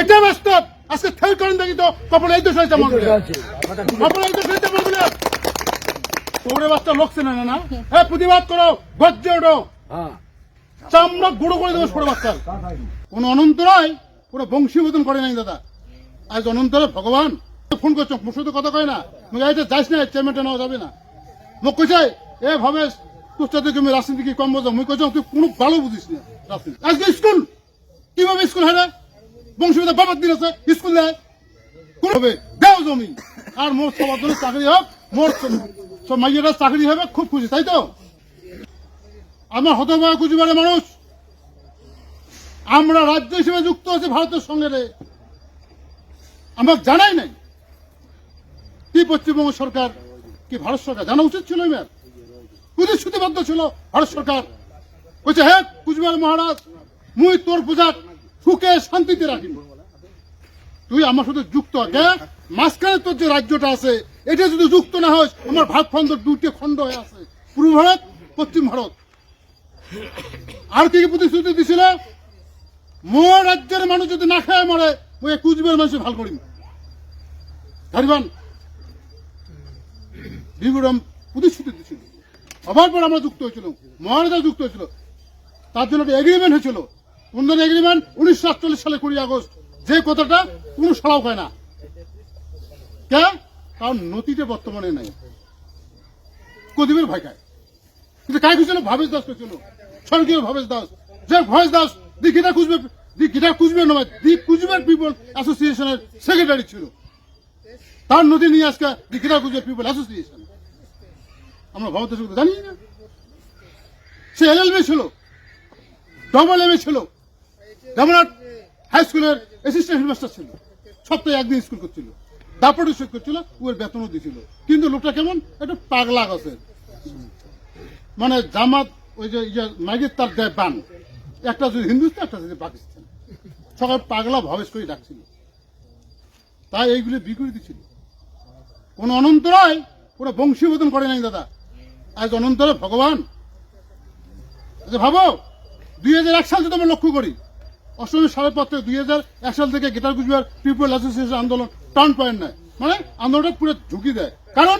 এটা বাস্তব। আজকে ফেল করেন দেখি তো কপালে এই দোষ হয়েছে বলে। কপালে এই দোষ হয়েছে বলে। তোরে বাচ্চা লোক চেনে না না? হ্যাঁ প্রতিবাদ করো গজ্জে ওঠো চামড়া গুঁড়ো করে দেবো ছোট বাচ্চার। কোন অনন্ত নয় পুরো বংশীবোধন করে নাই দাদা। আজ অনন্তরে ভগবান। ফোন করছ মোর সাথে কথা কয় না। মুখ এটা যাইস না চেয়ারম্যানটা নেওয়া যাবে না। মোক কইছে এ সাথে তুমি রাজনীতি কি কম বোঝো? মুই কইছ তুই কোনো ভালো বুঝিস না রাজনীতি। আজকে স্কুল। কীভাবে স্কুল হয় না বংশীবোধন বাবার দিন আছে, স্কুল দেয় কোন হবে, দেও জমি। আর মোর সবার জন্য চাকরি হোক, মোর সব- মাইয়েরা চাকরি হবে, খুব খুশি, তাই তো? আমার হতভাগ কুচবিহারের মানুষ, আমরা রাজ্য হিসেবে যুক্ত আছি ভারতের সঙ্গে রে। আমরা জানাই নাই কি পশ্চিমবঙ্গ সরকার, কি ভারত সরকার, জানা উচিত ছিল এবার? প্রতিশ্রুতিবদ্ধ ছিল ভারত সরকার। বলছে হ্যাঁ কুচবিহার মহারাজ, মুই তোর পূজা সুখে শান্তিতে রাখিব তুই আমার সাথে যুক্ত আগে মাঝখানে তোর যে রাজ্যটা আছে, এটা যদি যুক্ত না হয় আমার ভাগ খন্ড দুটি খণ্ড হয়ে আছে। পূর্ব ভারত, পশ্চিম ভারত। আর কি প্রতিশ্রুতি দিছিল? মোর রাজ্যের মানুষ যদি না খায় মরে ওই কুচবিহার মানুষ ভালো করিম। ধরিবান। বিগুড়ম প্রতিশ্রুতি দিছিল। আবার পর আমরা যুক্ত হয়েছিল মহারাজা যুক্ত হয়েছিল। তার জন্য একটা এগ্রিমেন্ট হয়েছিল। কোন এগ্রিমেন্ট উনিশশো আটচল্লিশ সালে কুড়ি আগস্ট। যে কথাটা কোনো সড়াও হয় না। কে? কারণ নথিতে বর্তমানে নাই। কদিবের ভয় খায় কিন্তু কায় খুঁজছিল ভাবেশ দাস খুঁজছিল স্বর্গীয় ভাবেশ দাস। যে voice Das the greater Coochbehar the greater Coochbehar নয় দি কুচবের পিপল অ্যাসোসিয়েশনের সেক্রেটারি ছিল। তার নথি নিয়ে আজকে the greater Coochbehar people association আমরা ভারতের জানি না। সে এলএলবি ছিল। ডবল এম ছিল। যেমন হাই স্কুলের অ্যাসিস্ট্যান্ট হেডমাস্টার ছিল, সপ্তাহে একদিন স্কুল করছিল। দাপটে শেখ করছিল ওর বেতনও দিছিল। কিন্তু লোকটা কেমন? একটু পাগলা গেছে মানে জামাত, ওই যে মাইগের তার দেয় বান। একটা যদি হিন্দুস্তান, একটা যদি পাকিস্তান। সকাল পাগলা ভবেশ করে ডাকছিল। তাই এইগুলি বিকৃতি দিছিল কোন অনন্ত নয় ওরা বংশীবোধন করে নাই দাদা। আজ অনন্তরে ভগবান। আচ্ছা ভাবো, দুই হাজার এক সাল যদি আমরা লক্ষ্য করি অষ্টমী সালের পর থেকে দুই হাজার এক সাল থেকে গেটার কুচবিহার পিপল অ্যাসোসিয়েশন আন্দোলন টার্ন পয়েন্ট নেয়। মানে আন্দোলনটা পুরো ঝুঁকি দেয়। কারণ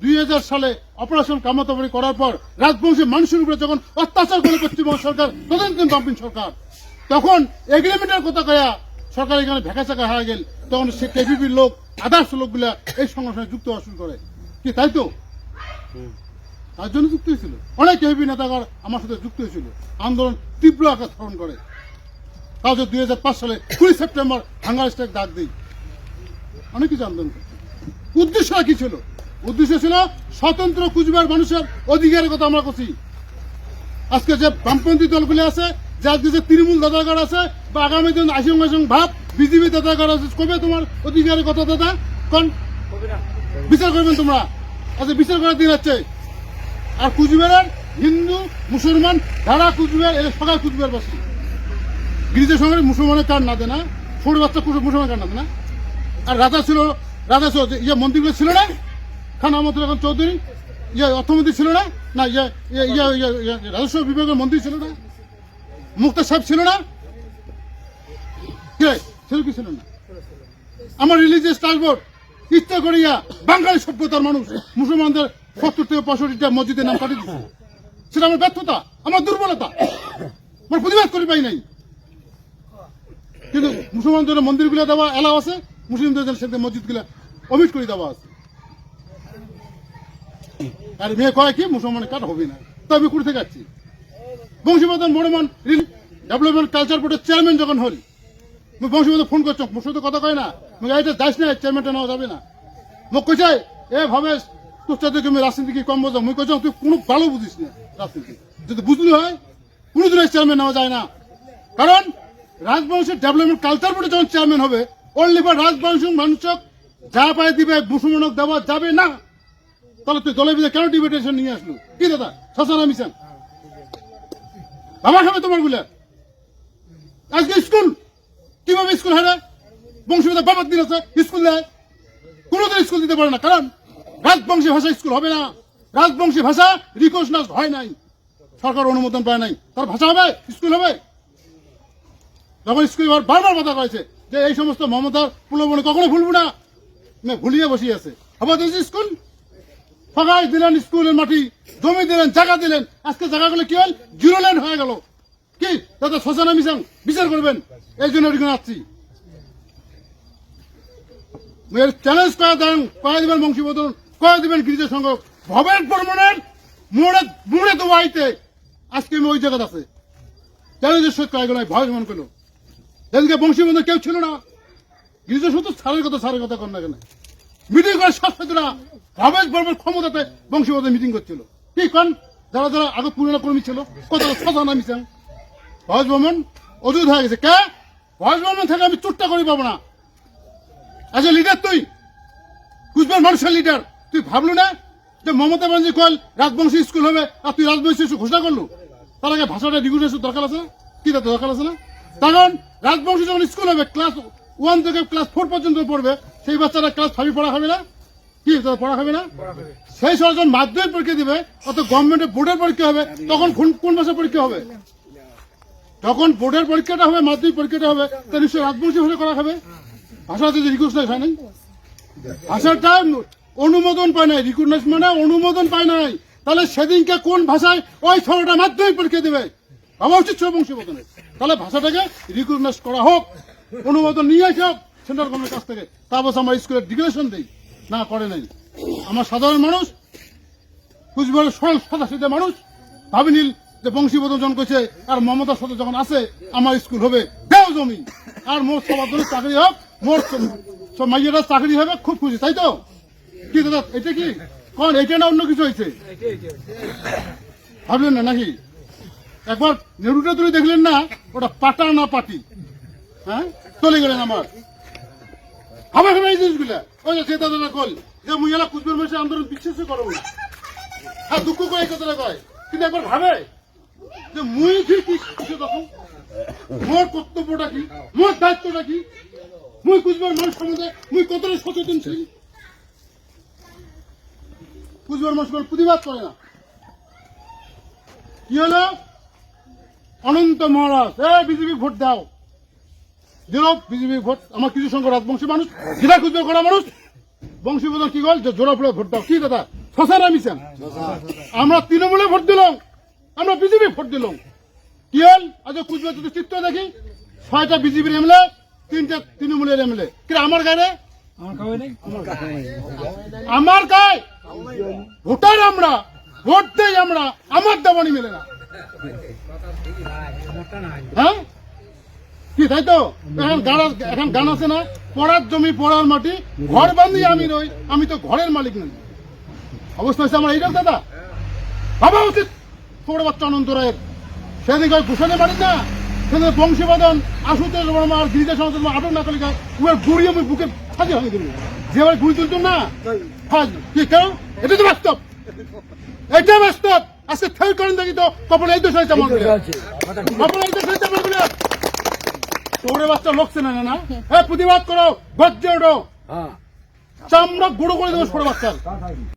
দুই হাজার সালে অপারেশন কামাতাবাড়ি করার পর রাজবংশী মানুষের উপরে যখন অত্যাচার করে পশ্চিমবঙ্গ সরকার তদানীন্তন বামপিন সরকার। তখন এগ্রিমেন্টের কথা কয়া সরকার এখানে ভেকা চাকা হারা গেল। তখন সে কেপিপির লোক আদার্স লোকগুলা এই সংগঠনে যুক্ত হওয়া শুরু করে। কি তাই তো? তার জন্য যুক্ত হয়েছিল। অনেক কেপি নেতাগর আমার সাথে যুক্ত হয়েছিল। আন্দোলন তীব্র আকার ধারণ করে। তাও দুই সালে কুড়ি সেপ্টেম্বর হাঙ্গার স্ট্রাইক ডাক দিই। অনেক কিছু আন্দোলন করছে উদ্দেশ্যটা কি ছিল? উদ্দেশ্য ছিল স্বতন্ত্র কুচবিহার মানুষের অধিকারের কথা আমরা করছি। আজকে যে বামপন্থী দলগুলি আছে, যার যে তৃণমূল দাদাগার আছে, বা আগামী দিন আসিং আসিং ভাব, বিজেপি দাদাগার আছে, কবে তোমার অধিকারের কথা দাদা? কোন? বিচার করবেন তোমরা। আচ্ছা বিচার করার দিন আছে আর কুচবিহারের হিন্দু, মুসলমান, ধারা কুচবিহার এর সবাই কুচবিহার বাসী গিরিজের সঙ্গে মুসলমানের কার্ড না দেয় না ছোট বাচ্চা মুসলমানের কার্ড না দেয় না। আর রাজা ছিল রাজা ছিল ইয়ে মন্ত্রীগুলো ছিল না, খান আহমদ এখন চৌধুরী ইয়ে অর্থমন্ত্রী ছিল না না ইয়ে ইয়ে ইয়ে ইয়ে ইয়ে রাজস্ব বিভাগের মন্ত্রী ছিল না মুক্তা সাহেব ছিল না ছিল কি ছিল না? আমার রিলিজিয়াস ট্রান্সপোর্ট ইচ্ছা করিয়া বাঙালি সভ্যতার মানুষ, মুসলমানদের সত্তর থেকে পঁয়ষট্টিটা মসজিদের নাম কাটিয়ে দিচ্ছে সেটা আমার ব্যর্থতা, আমার দুর্বলতা, আমার প্রতিবাদ করে পাই নাই। কিন্তু মুসলমানদের মন্দিরগুলো দেওয়া এলাও আছে, মুসলিমদের সেখানে মসজিদগুলো অমিট করে দেওয়া আছে। আর মেয়ে কয় কি, মুসলমানের কাঠ হবে না। তো আমি করে থেকে যাচ্ছি বংশীবর্ধন মনোমান ডেভেলপমেন্ট কালচার বোর্ডের চেয়ারম্যান যখন হল মুই বংশীবর্ধন ফোন করছ, মোর সাথে কথা কয় না। মুই এটা যাইস না চেয়ারম্যানটা নেওয়া যাবে না। মোক কইছে এ ভবেশ, তোর সাথে তুমি রাজনীতি কি কম বোঝো মুই কইছ তুই কোনো ভালো বুঝিস না রাজনীতি। যদি বুঝলি হয় কোনোদিন চেয়ারম্যান নেওয়া যায় না। কারণ রাজবংশের ডেভেলপমেন্ট কালচার বোর্ডে যখন চেয়ারম্যান হবে অনলি ফর রাজবংশের মানুষক যা পায় দিবে মুসলমানক দেওয়া যাবে না। তাহলে তুই দলের ভিতরে কেন ডিবেটেশন নিয়ে আসলো? কি দাদা শাসন মিশন বাবা খাবে তোমারগুলা আজকে স্কুল? কীভাবে স্কুল হয় না বংশীবাদ বাবার দিন আছে, স্কুল দেয়। কোনোদিন স্কুল দিতে পারে না। কারণ রাজবংশী ভাষা স্কুল হবে না। রাজবংশী ভাষা রিকোশনাস হয় নাই। সরকার অনুমোদন পায় নাই। তার ভাষা হবে? স্কুল হবে? তখন স্কুল বারবার কথা কয়েছে যে এই সমস্ত মমতার প্রলোভনে কখনো ভুলবো না। ভুলিয়ে বসিয়ে আছে। আবার স্কুল ফাঁকাই দিলেন স্কুলের মাটি, জমি দিলেন, জায়গা দিলেন। আজকে জায়গাগুলো কি হল? জিরো ল্যান্ড হয়ে গেল। কি? দাদা শ্মশানা মিশন, বিচার করবেন। এই জন্য আসছি। চ্যালেঞ্জ করা দেন কয়া দিবেন বংশীবদন কয়া দিবেন গিরিজা সংঘ। ভবের বর্মনের মোড়ে মোড়ে তো আজকে আমি ওই জায়গাতে আছে। চ্যালেঞ্জের সহিত কয়া গেল ভয় মন করল। যেদিকে বংশীবন্ধন কেউ ছিল না। গিরিজা শুধু সারের কথা সারের কথা কর না কেন? মিটিং করে শাসকেরা ভবেশ বর্মের ক্ষমতাতে বংশীবন্ধন মিটিং করছিল। কি কন? যারা যারা আগে পুরনো কর্মী ছিল, কত সাজা নামিছেন ভয়েস বর্মন অজুত হয়ে গেছে। কে? ভয়েস বর্মন থেকে আমি চুট্টা করি পাবো না। অ্যাজ এ লিডার তুই, কুচবিহার মানুষের লিডার তুই ভাবলু না যে মমতা ব্যানার্জি কল রাজবংশী স্কুল হবে আর তুই রাজবংশী ঘোষণা করলু? তার আগে ভাষাটা রিগুলেশন দরকার আছে? কি দরকার আছে না? কারণ রাজবংশী যখন স্কুল হবে ক্লাস ওয়ান থেকে ক্লাস ফোর পর্যন্ত পড়বে সেই বাচ্চারা ক্লাস ফাইভে পড়া হবে না কি পড়া হবে না? সেই সময় যখন মাধ্যমিক পরীক্ষা দিবে অত গভর্নমেন্টের বোর্ডের পরীক্ষা হবে তখন কোন কোন ভাষা পরীক্ষা হবে? যখন বোর্ডের পরীক্ষাটা হবে মাধ্যমিক পরীক্ষাটা হবে তা নিশ্চয়ই রাজবংশী ভাষা করা হবে? ভাষাতে যদি রিকোয়েস্ট হয় নাই? ভাষাটা অনুমোদন পায় নাই রিকগনাইজ মানে অনুমোদন পায় নাই। তাহলে সেদিনকে কোন ভাষায় ওই ছেলেটা মাধ্যমিক পরীক্ষা দেবে? ভাবা উচিত ছিল বংশীবদনের তাহলে ভাষাটাকে রিকগনাইজ করা হোক, অনুমোদন নিয়ে আসে হোক সেন্ট্রাল গভর্নমেন্টের কাছ থেকে। তারপর আমরা স্কুলের ডিক্লারেশন দিই, না করে নাই। আমার সাধারণ মানুষ, কুচবিহারের সরল সাদা সিধে মানুষ। ভাবিনিল যে বংশীবদন জন কইছে, আর মমতার সাথে যখন আছে, আমার স্কুল হবে দেও জমি আর মোর সবার জন্য চাকরি হোক, মোর সব মাইয়েরা চাকরি হবে, খুব খুশি, তাই তো? কি দাদা, এটা কি? কোন, এটা না অন্য কিছু হয়েছে ভাবলেন না নাকি? একবার নেরুটা তুলে দেখলেন না, ওটা পাটা না পাটি? হ্যাঁ? চলে গেলেন আমার। হবে হবে, এই জিনিসগুলা। ওই যে দাদা কল। যে মুই এলা কুচবিহার মাসে আন্দোলন বিশ্বাসই করব না। হ্যাঁ দুঃখ করে এই কথাটা কয়। কিন্তু একবার ভাবে। যে মুই ঠিক কি তখন মোর কর্তব্যটা কি? মোর দায়িত্বটা কি? মুই কুচবিহার মানুষ সম্বন্ধে মুই কতটা সচেতন ছিলি? কুচবিহার মানুষ প্রতিবাদ করে না। কি হলো? অনন্ত মহারাজ এ বিজেপি ভোট দাও। দিল বিজেপি ভোট আমার কিছু সংখ্যক রাজবংশী মানুষ যেটা কুচবিহার করা মানুষ। বংশীবদন কি গল যে জোড়া ফুলে ভোট দাও। কি দাদা? শশান মিশন আমরা তৃণমূলে ভোট দিলাম। আমরা বিজেপি ভোট দিলাম। কি হল? আজ কুচবিহার যদি চিত্র দেখি। ছয়টা বিজেপির এমএলএ তিনটা তৃণমূলের এমএলএ। কি আমার গায়ে আমার গায়ে ভোটার আমরা। ভোট দেই আমরা। আমার দাবানি মেলে না। হ্যাঁ? কি তাই তো? এখন গান এখন গান আছে না? পড়ার জমি পড়ার মাটি ঘর বান্ধি আমি রই আমি তো ঘরের মালিক নই অবস্থা হচ্ছে আমার এইটাও দাদা? ভাবা উচিত ছোট বাচ্চা অনন্ত রায়ের। সেদিন ঘোষণে পারি না? সেদিন বংশীবাদন আশুতোষ বর্মা আর গিরিজা আটক না করলে উয়ার গুড়ি আমি বুকে ফাঁসি ভাঙি দিল যেভাবে গুড়ি তুলতুম না? হ্যাঁ, কি কেন? এটা তো বাস্তব। এটা বাস্তব। আজকে ফেল করেন দেখি তো কপালে এই দোষ হয়েছে আমার কপালে এই দোষ হয়েছে আমার তোরে বাচ্চা লোকছে না না? হ্যাঁ প্রতিবাদ করো গজ্জে ওঠো চামড়া গুঁড়ো করে দেবো ছোট বাচ্চার।